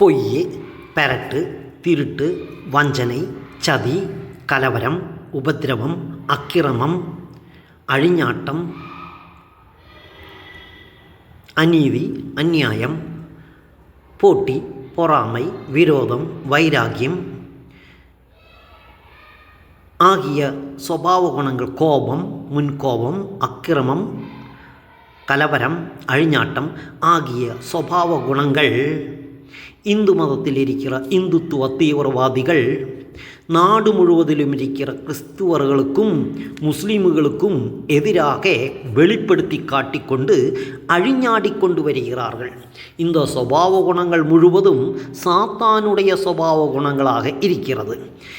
பொய் பெரட்டு திருட்டு வஞ்சனை சதி கலவரம் உபதிரவம் அக்கிரமம் அழிஞாட்டம் அநீதி அந்நியாயம் போட்டி பொறாமை விரோதம் வைராகியம் ஆகிய சுபாவ குணங்கள் கோபம் முன்கோபம் அக்கிரமம் கலவரம் அழிஞாட்டம் ஆகிய சுபாவ குணங்கள் இந்து மதத்தில் இருக்கிற இந்துத்துவ தீவிரவாதிகள் நாடு முழுவதிலும் இருக்கிற கிறிஸ்துவர்களுக்கும் முஸ்லீம்களுக்கும் எதிராக வெளிப்படுத்தி காட்டிக்கொண்டு அழிஞாடி கொண்டு வருகிறார்கள். இந்த சுபாவ குணங்கள் முழுவதும் சாத்தானுடைய சுபாவ குணங்களாக இருக்கிறது.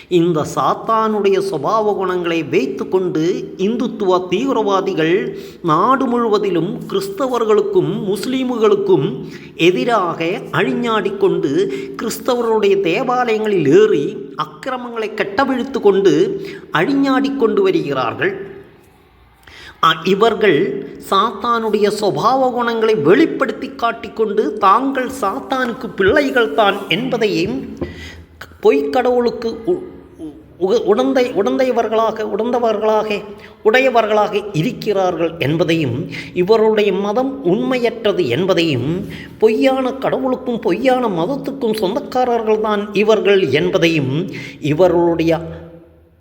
இந்த சாத்தானுடைய சுபாவ குணங்களை வைத்துக்கொண்டு இந்துத்துவ தீவிரவாதிகள் நாடு முழுவதிலும் கிறிஸ்தவர்களுக்கும் முஸ்லீம்களுக்கும் எதிராக அழிஞாடிக்கொண்டு கிறிஸ்தவர்களுடைய தேவாலயங்களில் ஏறி அக்கிரமங்களை கட்டவிழ்த்து கொண்டு அழிஞாடிக் கொண்டு வருகிறார்கள் இவர்கள் சாத்தானுடைய சுபாவ குணங்களை வெளிப்படுத்தி காட்டிக்கொண்டு தாங்கள் சாத்தானுக்கு பிள்ளைகள் தான் என்பதையும் பொய்க்கடவுளுக்கு உ- உடந்தை உடந்தையவர்களாக உடந்தவர்களாக உடையவர்களாக இருக்கிறார்கள் என்பதையும் இவருடைய மதம் உண்மையற்றது என்பதையும் பொய்யான கடவுளுக்கும் பொய்யான மதத்துக்கும் சொந்தக்காரர்கள்தான் இவர்கள் என்பதையும் இவர்களுடைய